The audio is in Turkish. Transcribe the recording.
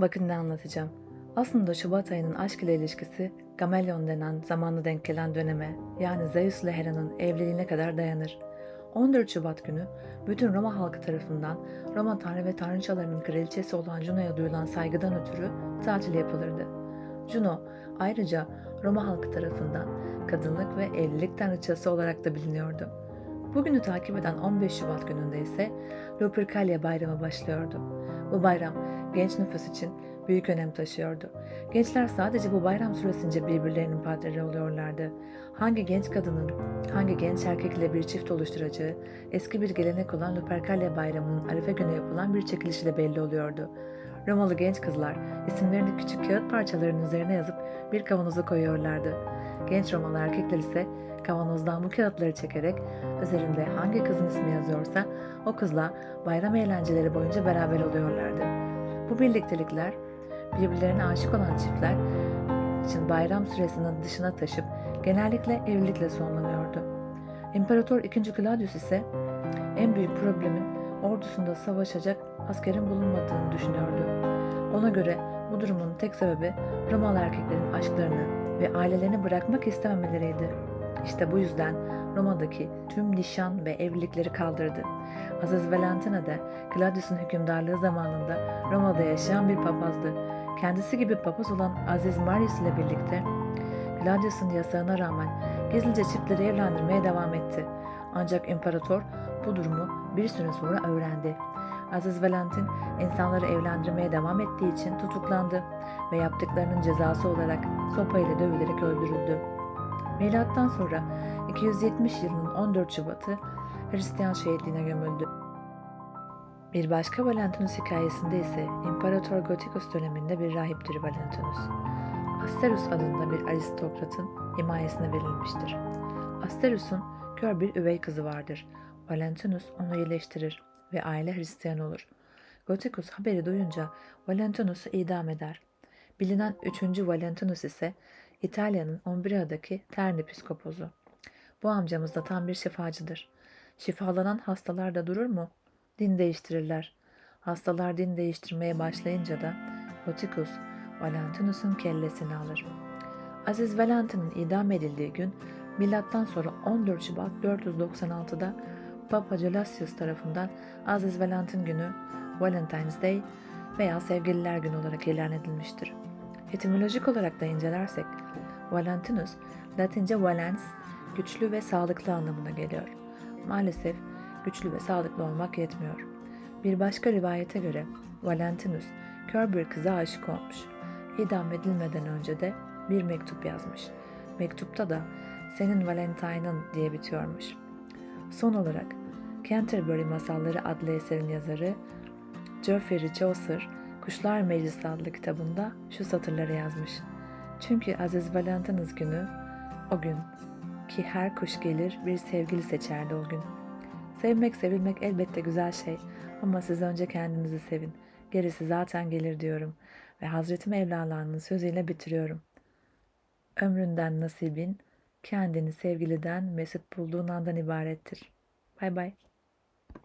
Bakın ne anlatacağım. Aslında Şubat ayının aşk ile ilişkisi Gamelyon denen zamanla denk gelen döneme yani Zeus ile Hera'nın evliliğine kadar dayanır. 14 Şubat günü bütün Roma halkı tarafından Roma tanrı ve tanrıçalarının kraliçesi olan Juno'ya duyulan saygıdan ötürü tatil yapılırdı. Juno ayrıca Roma halkı tarafından kadınlık ve evlilik tanrıçası olarak da biliniyordu. Bugünü takip eden 15 Şubat gününde ise Lupercalia bayramı başlıyordu. Bu bayram genç nüfus için büyük önem taşıyordu. Gençler sadece bu bayram süresince birbirlerinin padreleri oluyorlardı. Hangi genç kadının, hangi genç erkekle bir çift oluşturacağı eski bir gelenek olan Lupercalia bayramının Arife günü yapılan bir çekiliş ile belli oluyordu. Romalı genç kızlar isimlerini küçük kağıt parçalarının üzerine yazıp bir kavanoza koyuyorlardı. Genç Romalı erkekler ise kavanozdan bu kağıtları çekerek üzerinde hangi kızın ismi yazıyorsa o kızla bayram eğlenceleri boyunca beraber oluyorlardı. Bu birliktelikler birbirlerine aşık olan çiftler için bayram süresinin dışına taşıp genellikle evlilikle sonlanıyordu. İmparator II. Claudius ise en büyük problemin ordusunda savaşacak askerin bulunmadığını düşünüyordu. Ona göre bu durumun tek sebebi Romalı erkeklerin aşklarını ve ailelerini bırakmak istememeleriydi. İşte bu yüzden Roma'daki tüm nişan ve evlilikleri kaldırdı. Aziz Valentina da Claudius'un hükümdarlığı zamanında Roma'da yaşayan bir papazdı. Kendisi gibi papaz olan Aziz Marius ile birlikte Claudius'un yasağına rağmen gizlice çiftleri evlendirmeye devam etti. Ancak imparator bu durumu bir süre sonra öğrendi. Aziz Valentin insanları evlendirmeye devam ettiği için tutuklandı ve yaptıklarının cezası olarak sopayla dövülerek öldürüldü. Milattan sonra 270 yılının 14 Şubat'ı Hristiyan şehitliğine gömüldü. Bir başka Valentinus hikayesinde ise İmparator Gotikus döneminde bir rahiptir Valentinus. Asterus adında bir aristokratın himayesine verilmiştir. Asterus'un kör bir üvey kızı vardır. Valentinus onu iyileştirir ve aile Hristiyan olur. Gotikus haberi duyunca Valentinus'u idam eder. Bilinen 3. Valentinus ise İtalya'nın Umbria'daki Terni psikopozu. Bu amcamız da tam bir şifacıdır. Şifalanan hastalar da durur mu? Din değiştirirler. Hastalar din değiştirmeye başlayınca da Gotikus Valentinus'un kellesini alır. Aziz Valentin'in idam edildiği gün milattan sonra 14 Şubat 496'da Papa Gelasius tarafından Aziz Valentin günü Valentine's Day veya Sevgililer Günü olarak ilan edilmiştir. Etimolojik olarak da incelersek Valentinus Latince valens güçlü ve sağlıklı anlamına geliyor. Maalesef güçlü ve sağlıklı olmak yetmiyor. Bir başka rivayete göre Valentinus kör bir kıza aşık olmuş. İdam edilmeden önce de bir mektup yazmış. Mektupta da senin Valentine'ın diye bitiyormuş. Son olarak Canterbury Masalları adlı eserin yazarı Geoffrey Chaucer Kuşlar Meclisi adlı kitabında şu satırları yazmış. Çünkü Aziz Valentinus günü o gün ki her kuş gelir bir sevgili seçerdi o gün. Sevmek sevilmek elbette güzel şey ama siz önce kendinizi sevin. Gerisi zaten gelir diyorum ve Hazreti Mevlana'nın sözüyle bitiriyorum. Ömründen nasibin kendini sevgiliden mesut bulduğun andan ibarettir. Bay bay.